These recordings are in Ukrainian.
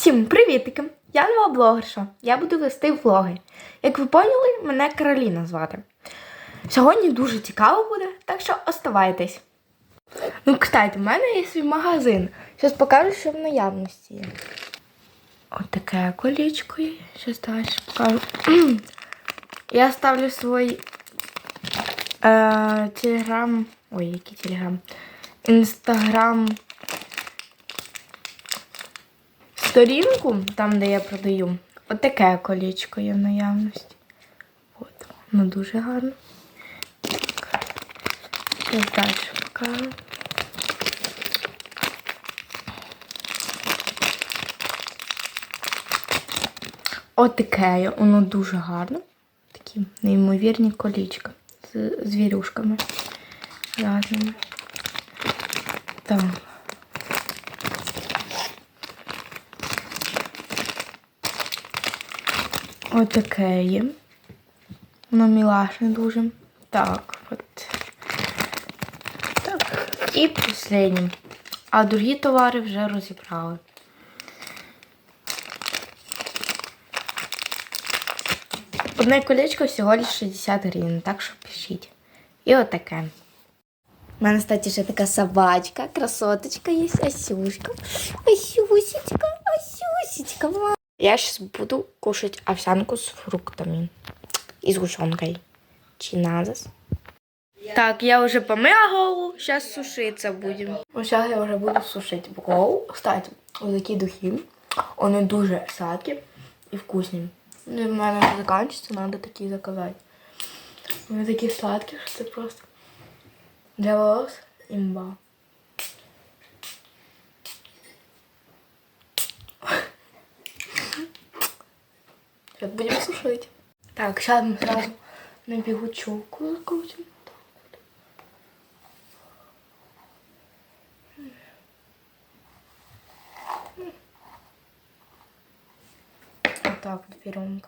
Всім привітики! Я нова блогерша. Я буду вести влоги. Як ви поняли, мене Кароліна звати. Сьогодні дуже цікаво буде, так що оставайтесь. Ну, кстати, в мене є свій магазин. Зараз покажу, що в наявності є. Отаке колічко є. Зараз далі покажу. Я ставлю свій е, телеграм. Ой, який телеграм. Інстаграм сторінку, там, де я продаю, отаке колічко є в наявності. От, воно дуже гарно. Я далі покажу. Отаке, є, воно дуже гарно. Такі неймовірні колічка з звірюшками разними. Так. Отаке є. Воно мілашне дуже. Так, от. Так. І останнє. А другі товари вже розібрали. Одне колечко всього лиш 60 гривень, так що пишіть. І отаке. У мене, кстати, ще така собачка, красоточка є, Асюшка. Асюсечка, Асюсечка. Я сейчас буду кушать овсянку с фруктами и сгущенкой. Чиназас. Так, я уже помыла голову, сейчас сушиться будем. Сейчас я уже буду сушить голову. Кстати, вот такие духи. Вони дуже сладкі і вкусні. Ну, в мене вже закінчиться, треба такі заказати. Вони такі сладкі, що це просто для волос імба. Сейчас будем сушить. Так, сейчас мы сразу на бегучевку закрутим. Так вот берем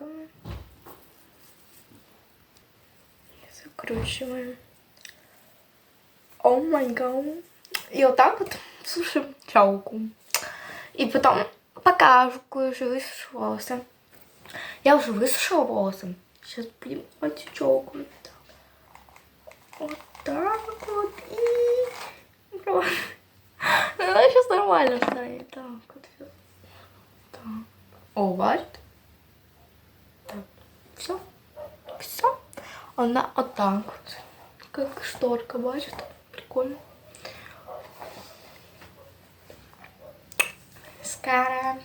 Закручиваем. О май гад. И вот так вот сушим челку. И потом покажу, кое-что высушил волосы. Я уже высушила волосы. Сейчас будем отечёкать. Вот так вот. И... Просто. Ну, Она сейчас нормально станет. Так, вот. Так. О? Так. Все. Все. Она вот так вот. Как шторка, бачит? Прикольно. Скара.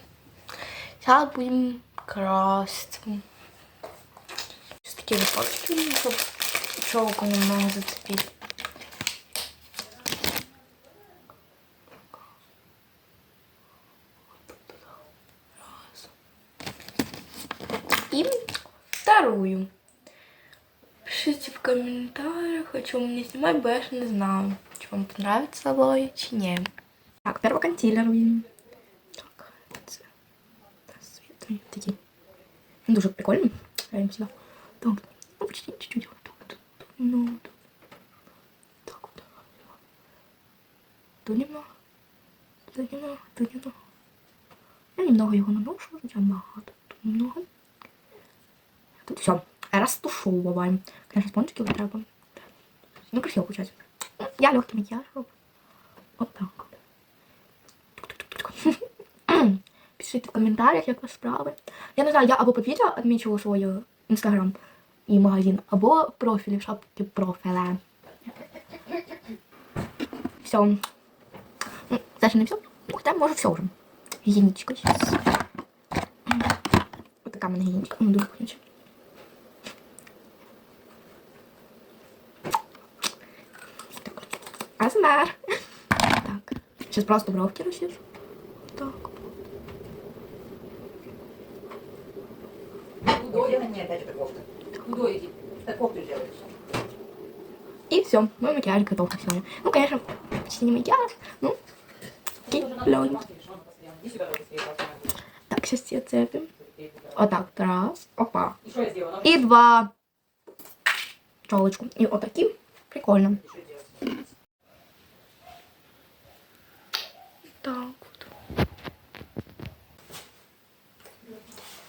Сейчас будем красть. Сейчас такие выпадки, чтобы челку немного зацепить. И вторую. Пишите в комментариях, о чем мне снимать, бо я ж не знаю, чи вам понравится влоги, чи ні. Так, перший консилер світ такі. Він дуже прикольний. Я їм сюди. Так, ну почти чуть-чуть. Так, тут, тут, ну, тут. Так, вот. Тут немного. Тут немного, тут немного. Я немного його наношу, хоча багато. Тут немного. Тут все. Растушевываем. Конечно, спончики вот треба. Ну, красиво получается. Я легкий макияж роблю. Вот так. Пишите в коментарях, як вас справи. Я не знаю, я або під відео відмічу свій інстаграм і магазин, або профілі в шапці профіля. Все. Ще не все. Хоча може все вже. Гігієнічка. Ось така мене гігієнічка. Ну, дуже вкусняча. АСМР. Так. Сейчас просто бровки расчешу. Так. Худой, нет, опять же кофта. Худой иди. Так кофту сделаешь. И все. Мой макияж готов на сегодня. Ну, конечно, почти не макияж. Ну, окей. Так, сейчас все цепим. Вот так. Раз. Опа. И два. Челочку. И вот таким. Прикольно. Так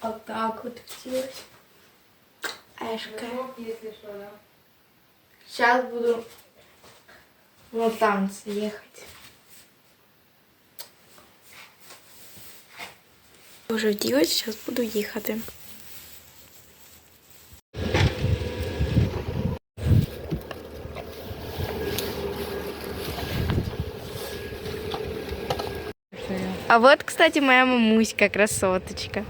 Вот так вот хотелось. Эшка. Сейчас буду на танцы ехать. Уже вділась, зараз буду їхати. А вот, кстати, моя мамуська, красоточка.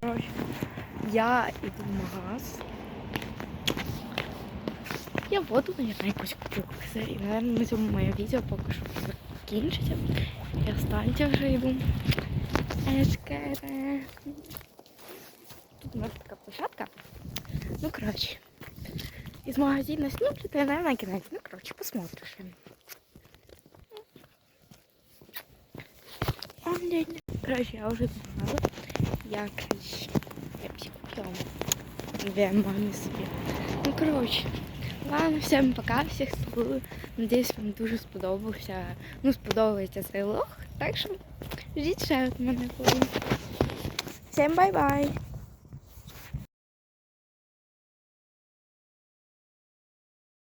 Короче, я иду в магаз. Я воду, наверное, якусь куплю. І, наверное, на цьому моє відео поки що закінчиться. Я встаньте вже йду. Ешкере. Тут у нас така площадка. Ну, коротше. Із магазину снюплю, я, наверное, кінець. Ну, коротше, посмотриш. Короче, я уже знала. Я короче, Я купила. Две маме себе. Ну, короче. Ладно, всем пока, всіх цілую. Надіюсь, вам дуже сподобався. Ну, сподобається цей лог. Так що ждіть ще від мене. Всім бай-бай!